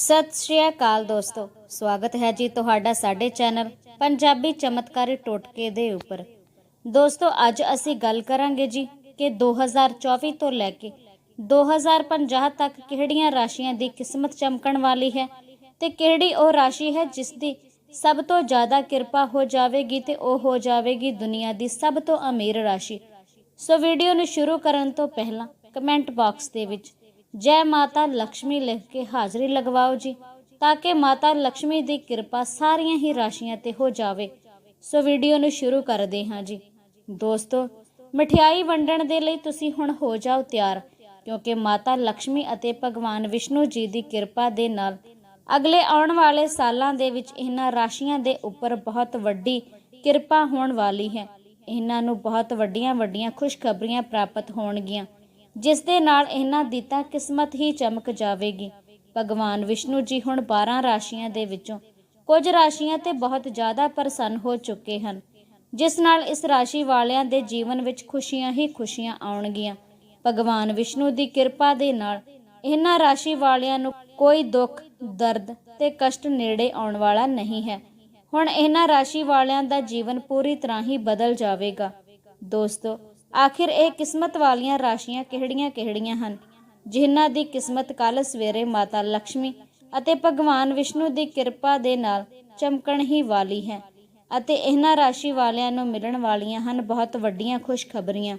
ਸਤਿ ਸ਼੍ਰੀ ਅਕਾਲ ਦੋਸਤੋ, ਸਵਾਗਤ ਹੈ ਜੀ ਤੁਹਾਡਾ ਸਾਡੇ ਚੈਨਲ ਪੰਜਾਬੀ ਚਮਤਕਾਰੀ ਟੋਟਕੇ ਦੇ ਉੱਪਰ। ਦੋਸਤੋ, ਅੱਜ ਅਸੀਂ ਗੱਲ ਕਰਾਂਗੇ ਜੀ ਕਿ 2024 ਤੋਂ ਲੈ ਕੇ 2050 ਤੱਕ ਕਿਹੜੀਆਂ ਰਾਸ਼ੀਆਂ ਦੀ ਕਿਸਮਤ ਚਮਕਣ ਵਾਲੀ ਹੈ ਤੇ ਕਿਹੜੀ ਉਹ ਰਾਸ਼ੀ ਹੈ ਜਿਸ ਦੀ ਸਭ ਤੋਂ ਜ਼ਿਆਦਾ ਕਿਰਪਾ ਹੋ ਜਾਵੇਗੀ ਤੇ ਉਹ ਹੋ ਜਾਵੇਗੀ ਦੁਨੀਆ ਦੀ ਸਭ ਤੋਂ ਅਮੀਰ ਰਾਸ਼ੀ। ਸੋ ਵੀਡੀਓ ਨੂੰ ਸ਼ੁਰੂ ਕਰਨ ਤੋਂ ਪਹਿਲਾਂ ਕਮੈਂਟ ਬਾਕਸ ਦੇ ਵਿੱਚ ਜੈ ਮਾਤਾ ਲక్ష్ਮੀ ਲਿਖ ਕੇ ਹਾਜ਼ਰੀ ਲਗਵਾਓ ਜੀ, ਤਾਂ ਕਿ ਮਾਤਾ ਲక్ష్ਮੀ ਦੀ ਕਿਰਪਾ ਸਾਰੀਆਂ ਹੀ ਰਾਸ਼ੀਆਂ ਤੇ ਹੋ ਜਾਵੇ। ਸੋ ਵੀਡੀਓ ਨੂੰ ਸ਼ੁਰੂ ਕਰਦੇ ਹਾਂ ਜੀ। ਦੋਸਤੋ, ਮਠਿਆਈ ਵੰਡਣ ਦੇ ਲਈ ਤੁਸੀਂ ਹੁਣ ਹੋ ਜਾਓ ਤਿਆਰ, ਕਿਉਂਕਿ ਮਾਤਾ ਲక్ష్ਮੀ ਅਤੇ ਭਗਵਾਨ ਵਿਸ਼ਨੂੰ ਜੀ ਦੀ ਕਿਰਪਾ ਦੇ ਨਾਲ ਅਗਲੇ ਆਉਣ ਵਾਲੇ ਸਾਲਾਂ ਦੇ ਵਿੱਚ ਇਹਨਾਂ ਰਾਸ਼ੀਆਂ ਦੇ ਉੱਪਰ ਬਹੁਤ ਵੱਡੀ ਕਿਰਪਾ ਹੋਣ ਵਾਲੀ ਹੈ। ਇਹਨਾਂ ਨੂੰ ਬਹੁਤ ਵੱਡੀਆਂ ਵੱਡੀਆਂ ਖੁਸ਼ਖਬਰੀਆਂ ਪ੍ਰਾਪਤ ਹੋਣਗੀਆਂ। ਜਿਸ ਦੇ ਨਾਲ ਇਹਨਾਂ ਦੀ ਤਾਂ ਕਿਸਮਤ ਹੀ ਚਮਕ ਜਾਵੇਗੀ। ਭਗਵਾਨ ਵਿਸ਼ਨੂੰ ਜੀ ਹੁਣ 12 ਰਾਸ਼ੀਆਂ ਦੇ ਵਿੱਚੋਂ ਕੁਝ ਰਾਸ਼ੀਆਂ ਤੇ ਬਹੁਤ ਜ਼ਿਆਦਾ ਪ੍ਰਸੰਨ ਹੋ ਚੁੱਕੇ ਹਨ, ਜਿਸ ਨਾਲ ਇਸ ਰਾਸ਼ੀ ਵਾਲਿਆਂ ਦੇ ਜੀਵਨ ਵਿੱਚ ਖੁਸ਼ੀਆਂ ਹੀ ਖੁਸ਼ੀਆਂ ਆਉਣਗੀਆਂ। ਭਗਵਾਨ ਵਿਸ਼ਨੂੰ ਦੀ ਕਿਰਪਾ ਦੇ ਨਾਲ ਇਹਨਾਂ ਰਾਸ਼ੀ ਵਾਲਿਆਂ ਨੂੰ ਕੋਈ ਦੁੱਖ, ਦਰਦ ਤੇ ਕਸ਼ਟ ਨੇੜੇ ਆਉਣ ਵਾਲਾ ਨਹੀਂ ਹੈ। ਹੁਣ ਇਹਨਾਂ ਰਾਸ਼ੀ ਵਾਲਿਆਂ ਦਾ ਜੀਵਨ ਪੂਰੀ ਤਰ੍ਹਾਂ ਹੀ ਬਦਲ ਜਾਵੇਗਾ। ਦੋਸਤੋ ਆਖਿਰ ਇਹ ਕਿਸਮਤ ਵਾਲੀਆਂ ਰਾਸ਼ੀਆਂ ਕਿਹੜੀਆਂ-ਕਿਹੜੀਆਂ ਹਨ? ਜਿਨ੍ਹਾਂ ਦੀ ਕਿਸਮਤ ਕੱਲ ਸਵੇਰੇ ਮਾਤਾ ਲక్ష్ਮੀ ਅਤੇ ਭਗਵਾਨ ਵਿਸ਼ਨੂੰ ਦੀ ਕਿਰਪਾ ਦੇ ਨਾਲ ਚਮਕਣ ਹੀ ਵਾਲੀ ਹੈ ਅਤੇ ਇਹਨਾਂ ਰਾਸ਼ੀ ਵਾਲਿਆਂ ਨੂੰ ਮਿਲਣ ਵਾਲੀਆਂ ਹਨ ਬਹੁਤ ਵੱਡੀਆਂ ਖੁਸ਼ਖਬਰੀਆਂ।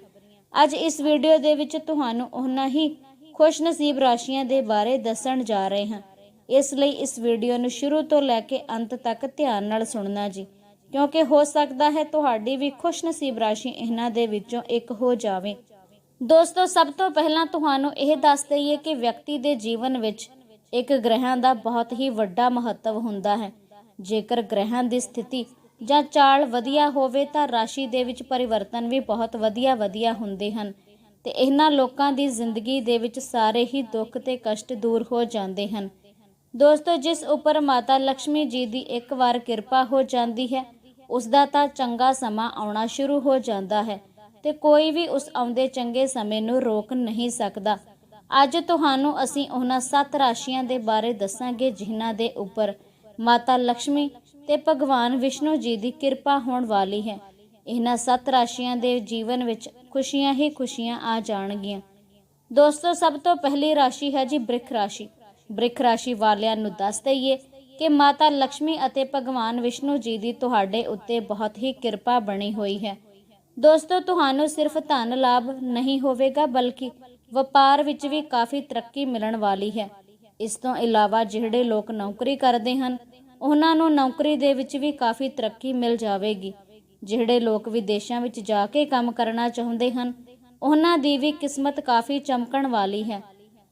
ਅੱਜ ਇਸ ਵੀਡੀਓ ਦੇ ਵਿੱਚ ਤੁਹਾਨੂੰ ਉਹਨਾਂ ਹੀ ਖੁਸ਼ ਨਸੀਬ ਰਾਸ਼ੀਆਂ ਦੇ ਬਾਰੇ ਦੱਸਣ ਜਾ ਰਹੇ ਹਾਂ। ਇਸ ਲਈ ਇਸ ਵੀਡੀਓ ਨੂੰ ਸ਼ੁਰੂ ਤੋਂ ਲੈ ਕੇ ਅੰਤ ਤੱਕ ਧਿਆਨ ਨਾਲ ਸੁਣਨਾ ਜੀ। ਕਿਉਂਕਿ ਹੋ ਸਕਦਾ ਹੈ ਤੁਹਾਡੀ ਵੀ ਖੁਸ਼ ਨਸੀਬ ਰਾਸ਼ੀ ਇਹਨਾਂ ਦੇ ਵਿੱਚੋਂ ਇੱਕ ਹੋ ਜਾਵੇ। ਦੋਸਤੋ, ਸਭ ਤੋਂ ਪਹਿਲਾਂ ਤੁਹਾਨੂੰ ਇਹ ਦੱਸ ਦਈਏ ਕਿ ਵਿਅਕਤੀ ਦੇ ਜੀਵਨ ਵਿੱਚ ਇੱਕ ਗ੍ਰਹਿਆਂ ਦਾ ਬਹੁਤ ਹੀ ਵੱਡਾ ਮਹੱਤਵ ਹੁੰਦਾ ਹੈ। ਜੇਕਰ ਗ੍ਰਹਿਆਂ ਦੀ ਸਥਿਤੀ ਜਾਂ ਚਾਲ ਵਧੀਆ ਹੋਵੇ ਤਾਂ ਰਾਸ਼ੀ ਦੇ ਵਿੱਚ ਪਰਿਵਰਤਨ ਵੀ ਬਹੁਤ ਵਧੀਆ ਵਧੀਆ ਹੁੰਦੇ ਹਨ ਤੇ ਇਹਨਾਂ ਲੋਕਾਂ ਦੀ ਜ਼ਿੰਦਗੀ ਦੇ ਵਿੱਚ ਸਾਰੇ ਹੀ ਦੁੱਖ ਤੇ ਕਸ਼ਟ ਦੂਰ ਹੋ ਜਾਂਦੇ ਹਨ। ਦੋਸਤੋ, ਜਿਸ ਉੱਪਰ ਮਾਤਾ ਲక్ష్ਮੀ ਜੀ ਦੀ ਇੱਕ ਵਾਰ ਕਿਰਪਾ ਹੋ ਜਾਂਦੀ ਹੈ ਉਸ ਦਾ ਤਾਂ ਚੰਗਾ ਸਮਾਂ ਆਉਣਾ ਸ਼ੁਰੂ ਹੋ ਜਾਂਦਾ ਹੈ ਤੇ ਕੋਈ ਵੀ ਉਸ ਆਉਂਦੇ ਚੰਗੇ ਸਮੇਂ ਨੂੰ ਰੋਕ ਨਹੀਂ ਸਕਦਾ। ਅੱਜ ਤੁਹਾਨੂੰ ਅਸੀਂ ਉਹਨਾਂ ਸੱਤ ਰਾਸ਼ੀਆਂ ਦੇ ਬਾਰੇ ਦੱਸਾਂਗੇ ਜਿਨ੍ਹਾਂ ਦੇ ਉੱਪਰ ਮਾਤਾ ਲక్ష్ਮੀ ਤੇ ਭਗਵਾਨ ਵਿਸ਼ਨੂੰ ਜੀ ਦੀ ਕਿਰਪਾ ਹੋਣ ਵਾਲੀ ਹੈ। ਇਹਨਾਂ ਸੱਤ ਰਾਸ਼ੀਆਂ ਦੇ ਜੀਵਨ ਵਿੱਚ ਖੁਸ਼ੀਆਂ ਹੀ ਖੁਸ਼ੀਆਂ ਆ ਜਾਣਗੀਆਂ। ਦੋਸਤੋ, ਸਭ ਤੋਂ ਪਹਿਲੀ ਰਾਸ਼ੀ ਹੈ ਜੀ ਬ੍ਰਿਖ ਰਾਸ਼ੀ। ਬ੍ਰਿਖ ਰਾਸ਼ੀ ਵਾਲਿਆਂ ਨੂੰ ਦੱਸ ਦਈਏ ਕਿ ਮਾਤਾ ਲక్ష్ਮੀ ਅਤੇ ਭਗਵਾਨ ਵਿਸ਼ਨੂੰ ਜੀ ਦੀ ਤੁਹਾਡੇ ਉੱਤੇ ਬਹੁਤ ਹੀ ਕਿਰਪਾ ਬਣੀ ਹੋਈ ਹੈ। ਦੋਸਤੋ, ਤੁਹਾਨੂੰ ਸਿਰਫ ਧਨ ਲਾਭ ਨਹੀਂ ਹੋਵੇਗਾ, ਬਲਕਿ ਵਪਾਰ ਵਿੱਚ ਵੀ ਕਾਫੀ ਤਰੱਕੀ ਮਿਲਣ ਵਾਲੀ ਹੈ। ਇਸ ਤੋਂ ਇਲਾਵਾ ਜਿਹੜੇ ਲੋਕ ਨੌਕਰੀ ਕਰਦੇ ਹਨ, ਉਹਨਾਂ ਨੂੰ ਨੌਕਰੀ ਦੇ ਵਿੱਚ ਵੀ ਕਾਫੀ ਤਰੱਕੀ ਮਿਲ ਜਾਵੇਗੀ। ਜਿਹੜੇ ਲੋਕ ਵਿਦੇਸ਼ਾਂ ਵਿੱਚ ਜਾ ਕੇ ਕੰਮ ਕਰਨਾ ਚਾਹੁੰਦੇ ਹਨ, ਉਹਨਾਂ ਦੀ ਵੀ ਕਿਸਮਤ ਕਾਫੀ ਚਮਕਣ ਵਾਲੀ ਹੈ।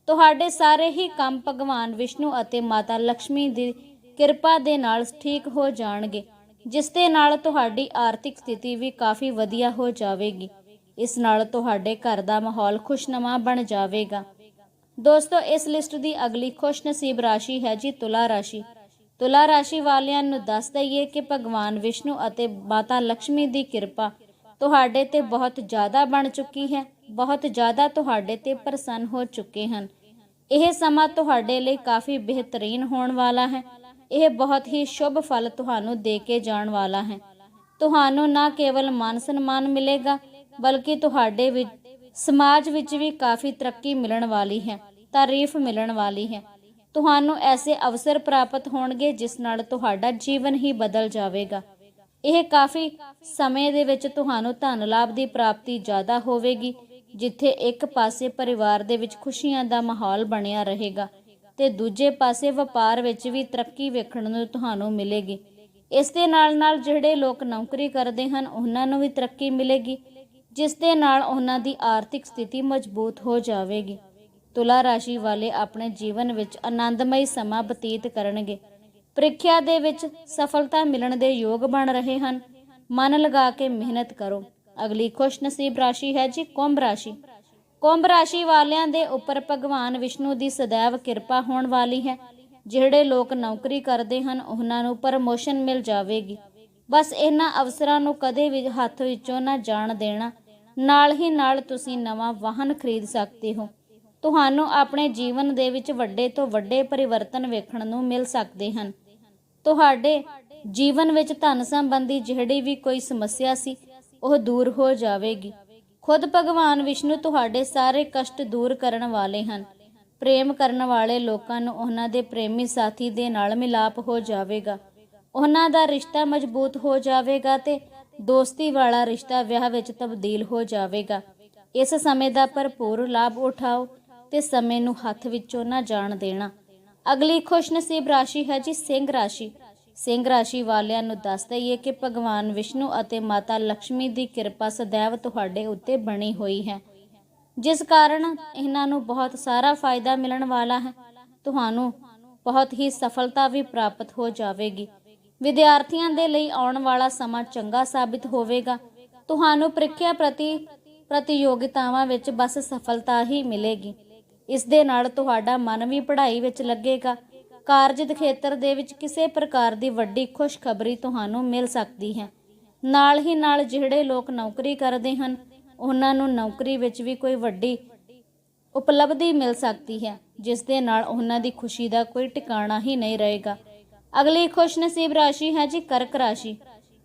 ਤੁਹਾਡੇ ਸਾਰੇ ਹੀ ਕੰਮ ਭਗਵਾਨ ਵਿਸ਼ਨੂੰ ਅਤੇ ਮਾਤਾ ਲక్ష్ਮੀ ਦੀ ਕਿਰਪਾ ਦੇ ਨਾਲ ਠੀਕ ਹੋ ਜਾਣਗੇ, ਜਿਸ ਦੇ ਨਾਲ ਤੁਹਾਡੀ ਆਰਥਿਕ ਸਥਿਤੀ ਵੀ ਕਾਫੀ ਵਧੀਆ ਹੋ ਜਾਵੇਗੀ। ਇਸ ਨਾਲ ਤੁਹਾਡੇ ਘਰ ਦਾ ਮਾਹੌਲ ਖੁਸ਼ਨਮਾ ਬਣ ਜਾਵੇਗਾ। ਦੋਸਤੋ, ਇਸ ਲਿਸਟ ਦੀ ਅਗਲੀ ਖੁਸ਼ਨਸੀਬ ਰਾਸ਼ੀ ਹੈ ਜੀ ਤੁਲਾ ਰਾਸ਼ੀ। ਤੁਲਾ ਰਾਸ਼ੀ ਵਾਲਿਆਂ ਨੂੰ ਦੱਸ ਦਈਏ ਕਿ ਭਗਵਾਨ ਵਿਸ਼ਨੂੰ ਅਤੇ ਮਾਤਾ ਲక్ష్ਮੀ ਦੀ ਕਿਰਪਾ ਤੁਹਾਡੇ ਤੇ ਬਹੁਤ ਜ਼ਿਆਦਾ ਬਣ ਚੁੱਕੀ ਹੈ, ਬਹੁਤ ਜ਼ਿਆਦਾ ਤੁਹਾਡੇ ਤੇ ਪ੍ਰਸੰਨ ਹੋ ਚੁੱਕੇ ਹਨ। ਇਹ ਸਮਾਂ ਤੁਹਾਡੇ ਲਈ ਕਾਫੀ ਬਿਹਤਰੀਨ ਹੋਣ ਵਾਲਾ ਹੈ। ਇਹ ਬਹੁਤ ਹੀ ਸ਼ੁਭ ਫਲ ਤੁਹਾਨੂੰ ਦੇ ਕੇ ਜਾਣ ਵਾਲਾ ਹੈ। ਤੁਹਾਨੂੰ ਨਾ ਕੇਵਲ ਮਾਨ ਸਨਮਾਨ ਮਿਲੇਗਾ, ਬਲਕਿ ਤੁਹਾਡੇ ਵਿੱਚ ਸਮਾਜ ਵਿੱਚ ਵੀ ਕਾਫੀ ਤਰੱਕੀ ਮਿਲਣ ਵਾਲੀ ਹੈ, ਤਾਰੀਫ ਮਿਲਣ ਵਾਲੀ ਹੈ। ਤੁਹਾਨੂੰ ਐਸੇ ਅਵਸਰ ਪ੍ਰਾਪਤ ਹੋਣਗੇ ਜਿਸ ਨਾਲ ਤੁਹਾਡਾ ਜੀਵਨ ਹੀ ਬਦਲ ਜਾਵੇਗਾ। ਇਹ ਕਾਫੀ ਸਮੇਂ ਦੇ ਵਿੱਚ ਤੁਹਾਨੂੰ ਧਨ ਲਾਭ ਦੀ ਪ੍ਰਾਪਤੀ ਜ਼ਿਆਦਾ ਹੋਵੇਗੀ, ਜਿੱਥੇ ਇੱਕ ਪਾਸੇ ਪਰਿਵਾਰ ਦੇ ਵਿੱਚ ਖੁਸ਼ੀਆਂ ਦਾ ਮਾਹੌਲ ਬਣਿਆ ਰਹੇਗਾ। ਤੇ ਦੂਜੇ ਪਾਸੇ ਵਪਾਰ ਵਿੱਚ ਵੀ ਤਰੱਕੀ ਵੇਖਣ ਨੂੰ ਤੁਹਾਨੂੰ ਮਿਲੇਗੀ। ਇਸ ਦੇ ਨਾਲ ਨਾਲ ਜਿਹੜੇ ਲੋਕ ਨੌਕਰੀ ਕਰਦੇ ਹਨ, ਉਹਨਾਂ ਨੂੰ ਵੀ ਤਰੱਕੀ ਮਿਲੇਗੀ, ਜਿਸ ਦੇ ਨਾਲ ਉਹਨਾਂ ਦੀ ਆਰਥਿਕ ਸਥਿਤੀ ਮਜ਼ਬੂਤ ਹੋ ਜਾਵੇਗੀ। ਤੁਲਾ ਰਾਸ਼ੀ ਵਾਲੇ ਆਪਣੇ ਜੀਵਨ ਵਿੱਚ ਆਨੰਦਮਈ ਸਮਾਂ ਬਤੀਤ ਕਰਨਗੇ। ਪ੍ਰੀਖਿਆ ਦੇ ਵਿੱਚ ਸਫਲਤਾ ਮਿਲਣ ਦੇ ਯੋਗ ਬਣ ਰਹੇ ਹਨ। ਮਨ ਲਗਾ ਕੇ ਮਿਹਨਤ ਕਰੋ। ਅਗਲੀ ਖੁਸ਼ਨਸੀਬ ਰਾਸ਼ੀ ਹੈ ਜੀ, ਕੁੰਭ ਰਾਸ਼ੀ। ਕੁੰਭ ਰਾਸ਼ੀ ਵਾਲਿਆਂ ਦੇ ਉੱਪਰ ਭਗਵਾਨ ਵਿਸ਼ਨੂੰ ਦੀ ਸदैव ਕਿਰਪਾ ਹੋਣ ਵਾਲੀ ਹੈ। ਜਿਹੜੇ ਲੋਕ ਨੌਕਰੀ ਕਰਦੇ ਹਨ, ਉਹਨਾਂ ਨੂੰ ਪ੍ਰਮੋਸ਼ਨ ਮਿਲ ਜਾਵੇਗੀ। ਬਸ ਇਹਨਾਂ ਅਵਸਰਾਂ ਨੂੰ ਕਦੇ ਵੀ ਹੱਥ ਵਿੱਚੋਂ ਨਾ ਜਾਣ ਦੇਣਾ। ਨਾਲ ਹੀ ਨਾਲ ਤੁਸੀਂ ਨਵਾਂ ਵਾਹਨ ਖਰੀਦ ਸਕਦੇ ਹੋ। ਤੁਹਾਨੂੰ ਆਪਣੇ ਜੀਵਨ ਦੇ ਵਿੱਚ ਵੱਡੇ ਤੋਂ ਵੱਡੇ ਪਰਿਵਰਤਨ ਵੇਖਣ ਨੂੰ ਮਿਲ ਸਕਦੇ ਹਨ। ਤੁਹਾਡੇ ਜੀਵਨ ਵਿੱਚ ਧਨ ਸੰਬੰਧੀ ਜਿਹੜੀ ਵੀ ਕੋਈ ਸਮੱਸਿਆ ਸੀ, ਉਹ ਦੂਰ ਹੋ ਜਾਵੇਗੀ। ਖੁਦ ਭਗਵਾਨ ਵਿਸ਼ਨੂੰ ਤੁਹਾਡੇ ਸਾਰੇ ਕਸ਼ਟ ਦੂਰ ਕਰਨ ਵਾਲੇ ਹਨ। ਪ੍ਰੇਮ ਕਰਨ ਵਾਲੇ ਲੋਕਾਂ ਨੂੰ ਉਹਨਾਂ ਦੇ ਪ੍ਰੇਮੀ ਸਾਥੀ ਦੇ ਨਾਲ ਮਿਲਾਪ ਹੋ ਜਾਵੇਗਾ। ਉਹਨਾਂ ਦਾ ਰਿਸ਼ਤਾ ਮਜ਼ਬੂਤ ਹੋ ਜਾਵੇਗਾ ਤੇ ਦੋਸਤੀ ਵਾਲਾ ਰਿਸ਼ਤਾ ਵਿਆਹ ਵਿੱਚ ਤਬਦੀਲ ਹੋ ਜਾਵੇਗਾ। ਇਸ ਸਮੇਂ ਦਾ ਭਰਪੂਰ ਲਾਭ ਉਠਾਓ ਤੇ ਸਮੇਂ ਨੂੰ ਹੱਥ ਵਿੱਚੋਂ ਨਾ ਜਾਣ ਦੇਣਾ। ਅਗਲੀ ਖੁਸ਼ਨਸੀਬ ਰਾਸ਼ੀ ਹੈ ਜੀ ਸਿੰਘ ਰਾਸ਼ੀ। ਸਿੰਘ ਰਾਸ਼ੀ ਵਾਲਿਆਂ ਨੂੰ ਦੱਸ ਦਈਏ ਕਿ ਭਗਵਾਨ ਵਿਸ਼ਨੂੰ ਅਤੇ ਮਾਤਾ ਲక్ష్ਮੀ ਦੀ ਕਿਰਪਾ ਸਦੈਵ ਤੁਹਾਡੇ ਉੱਤੇ ਬਣੀ ਹੋਈ ਹੈ। ਜਿਸ ਕਾਰਨ ਇਹਨਾਂ ਨੂੰ ਬਹੁਤ ਸਾਰਾ ਫਾਇਦਾ ਮਿਲਣ ਵਾਲਾ ਹੈ। ਤੁਹਾਨੂੰ ਬਹੁਤ ਹੀ ਸਫਲਤਾ ਵੀ ਪ੍ਰਾਪਤ ਹੋ ਜਾਵੇਗੀ। ਵਿਦਿਆਰਥੀਆਂ ਦੇ ਲਈ ਆਉਣ ਵਾਲਾ ਸਮਾਂ ਚੰਗਾ ਸਾਬਿਤ ਹੋਵੇਗਾ। ਤੁਹਾਨੂੰ ਪ੍ਰੀਖਿਆ ਪ੍ਰਤੀ ਪ੍ਰਤੀਯੋਗਿਤਾਵਾਂ ਵਿੱਚ ਬਸ ਸਫਲਤਾ ਹੀ ਮਿਲੇਗੀ। ਇਸ ਦੇ ਨਾਲ ਤੁਹਾਡਾ ਮਨ ਵੀ ਪੜ੍ਹਾਈ ਵਿੱਚ ਲੱਗੇਗਾ। ਕਾਰਜਿਤ ਖੇਤਰ ਦੇ ਵਿੱਚ ਕਿਸੇ ਪ੍ਰਕਾਰ ਦੀ ਵੱਡੀ ਖੁਸ਼ਖਬਰੀ ਤੁਹਾਨੂੰ ਮਿਲ ਸਕਦੀ ਹੈ। ਨਾਲ ਹੀ ਨਾਲ ਜਿਹੜੇ ਲੋਕ ਨੌਕਰੀ ਕਰਦੇ ਹਨ, ਉਹਨਾਂ ਨੂੰ ਨੌਕਰੀ ਵਿੱਚ ਵੀ ਕੋਈ ਵੱਡੀ ਉਪਲਬਧੀ ਮਿਲ ਸਕਦੀ ਹੈ, ਜਿਸ ਦੇ ਨਾਲ ਉਹਨਾਂ ਦੀ ਖੁਸ਼ੀ ਦਾ ਕੋਈ ਟਿਕਾਣਾ ਹੀ ਨਹੀਂ ਰਹੇਗਾ। ਅਗਲੀ ਖੁਸ਼ਨਸੀਬ ਰਾਸ਼ੀ ਹੈ ਜੀ ਕਰਕ ਰਾਸ਼ੀ।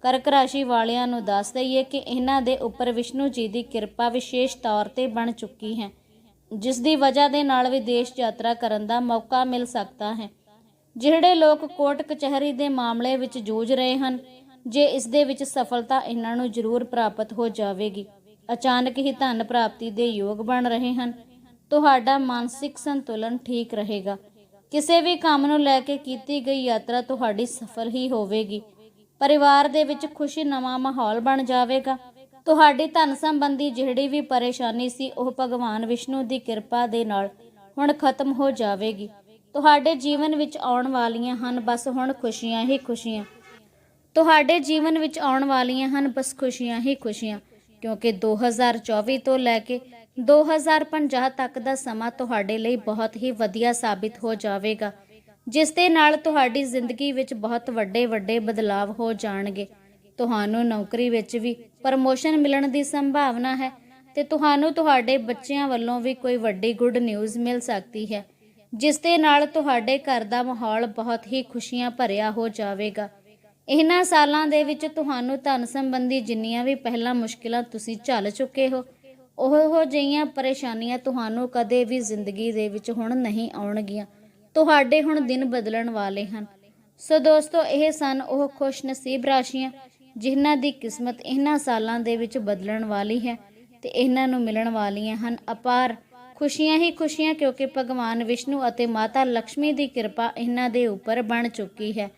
ਕਰਕ ਰਾਸ਼ੀ ਵਾਲਿਆਂ ਨੂੰ ਦੱਸ ਦਈਏ ਕਿ ਇਹਨਾਂ ਦੇ ਉੱਪਰ ਵਿਸ਼ਨੂੰ ਜੀ ਦੀ ਕਿਰਪਾ ਵਿਸ਼ੇਸ਼ ਤੌਰ ਤੇ ਬਣ ਚੁੱਕੀ ਹੈ, ਜਿਸ ਦੀ ਵਜ੍ਹਾ ਦੇ ਨਾਲ ਵਿਦੇਸ਼ ਯਾਤਰਾ ਕਰਨ ਦਾ ਮੌਕਾ ਮਿਲ ਸਕਦਾ ਹੈ। ਜਿਹੜੇ ਲੋਕ ਕੋਰਟ ਕਚਹਿਰੀ ਦੇ ਮਾਮਲੇ ਵਿੱਚ ਜੂਝ ਰਹੇ ਹਨ, ਜੇ ਇਸ ਦੇ ਵਿੱਚ ਸਫਲਤਾ ਇਹਨਾਂ ਨੂੰ ਜ਼ਰੂਰ ਪ੍ਰਾਪਤ ਹੋ ਜਾਵੇਗੀ। ਅਚਾਨਕ ਹੀ ਧਨ ਪ੍ਰਾਪਤੀ ਦੇ ਯੋਗ ਬਣ ਰਹੇ ਹਨ। ਤੁਹਾਡਾ ਮਾਨਸਿਕ ਸੰਤੁਲਨ ਠੀਕ ਰਹੇਗਾ। ਕਿਸੇ ਵੀ ਕੰਮ ਨੂੰ ਲੈ ਕੇ ਕੀਤੀ ਗਈ ਯਾਤਰਾ ਤੁਹਾਡੀ ਸਫਲ ਹੀ ਹੋਵੇਗੀ। ਪਰਿਵਾਰ ਦੇ ਵਿੱਚ ਖੁਸ਼ੀ ਨਵਾਂ ਮਾਹੌਲ ਬਣ ਜਾਵੇਗਾ। ਤੁਹਾਡੀ ਧਨ ਸੰਬੰਧੀ ਜਿਹੜੀ ਵੀ ਪਰੇਸ਼ਾਨੀ ਸੀ, ਉਹ ਭਗਵਾਨ ਵਿਸ਼ਨੂੰ ਦੀ ਕਿਰਪਾ ਦੇ ਨਾਲ ਹੁਣ ਖਤਮ ਹੋ ਜਾਵੇਗੀ। ਤੁਹਾਡੇ ਜੀਵਨ ਵਿੱਚ ਆਉਣ ਵਾਲੀਆਂ ਹਨ, ਬਸ ਹੁਣ ਖੁਸ਼ੀਆਂ ਹੀ ਖੁਸ਼ੀਆਂ। ਤੁਹਾਡੇ ਜੀਵਨ ਵਿੱਚ ਆਉਣ ਵਾਲੀਆਂ ਹਨ, ਬਸ ਖੁਸ਼ੀਆਂ ਹੀ ਖੁਸ਼ੀਆਂ। ਕਿਉਂਕਿ 2024 ਤੋਂ ਲੈ ਕੇ 2050 ਤੱਕ ਦਾ ਸਮਾਂ ਤੁਹਾਡੇ ਲਈ ਬਹੁਤ ਹੀ ਵਧੀਆ ਸਾਬਿਤ ਹੋ ਜਾਵੇਗਾ, ਜਿਸ ਦੇ ਨਾਲ ਤੁਹਾਡੀ ਜ਼ਿੰਦਗੀ ਵਿੱਚ ਬਹੁਤ ਵੱਡੇ ਵੱਡੇ ਬਦਲਾਵ ਹੋ ਜਾਣਗੇ। ਤੁਹਾਨੂੰ ਨੌਕਰੀ ਵਿੱਚ ਵੀ ਪ੍ਰਮੋਸ਼ਨ ਮਿਲਣ ਦੀ ਸੰਭਾਵਨਾ ਹੈ ਤੇ ਤੁਹਾਨੂੰ ਤੁਹਾਡੇ ਬੱਚਿਆਂ ਵੱਲੋਂ ਵੀ ਕੋਈ ਵੱਡੀ ਗੁੱਡ ਨਿਊਜ਼ ਮਿਲ ਸਕਦੀ ਹੈ। ਜਿਸ ਦੇ ਨਾਲ ਤੁਹਾਡੇ ਘਰ ਦਾ ਮਾਹੌਲ ਬਹੁਤ ਹੀ ਖੁਸ਼ੀਆਂ ਭਰਿਆ ਹੋ ਜਾਵੇਗਾ। ਇਹਨਾਂ ਸਾਲਾਂ ਦੇ ਵਿੱਚ ਤੁਹਾਨੂੰ ਧਨ ਸੰਬੰਧੀ ਜਿੰਨੀਆਂ ਵੀ ਪਹਿਲਾਂ ਮੁਸ਼ਕਿਲਾਂ ਤੁਸੀਂ ਝੱਲ ਚੁੱਕੇ ਹੋ, ਉਹ ਜਿਹੀਆਂ ਪਰੇਸ਼ਾਨੀਆਂ ਤੁਹਾਨੂੰ ਕਦੇ ਵੀ ਜ਼ਿੰਦਗੀ ਦੇ ਵਿੱਚ ਹੁਣ ਨਹੀਂ ਆਉਣਗੀਆਂ। ਤੁਹਾਡੇ ਹੁਣ ਦਿਨ ਬਦਲਣ ਵਾਲੇ ਹਨ। ਸੋ ਦੋਸਤੋ, ਇਹ ਸਨ ਉਹ ਖੁਸ਼ ਨਸੀਬ ਰਾਸ਼ੀਆਂ, ਜਿਨ੍ਹਾਂ ਦੀ ਕਿਸਮਤ ਇਹਨਾਂ ਸਾਲਾਂ ਦੇ ਵਿੱਚ ਬਦਲਣ ਵਾਲੀ ਹੈ ਤੇ ਇਹਨਾਂ ਨੂੰ ਮਿਲਣ ਵਾਲੀਆਂ ਹਨ ਅਪਾਰ ਖੁਸ਼ੀਆਂ ਹੀ ਖੁਸ਼ੀਆਂ ਕਿਉਂਕਿ ਭਗਵਾਨ ਵਿਸ਼ਨੂੰ ਅਤੇ ਮਾਤਾ ਲక్ష్ਮੀ ਦੀ ਕਿਰਪਾ ਇਹਨਾਂ ਦੇ ਉੱਪਰ ਬਣ ਚੁੱਕੀ ਹੈ।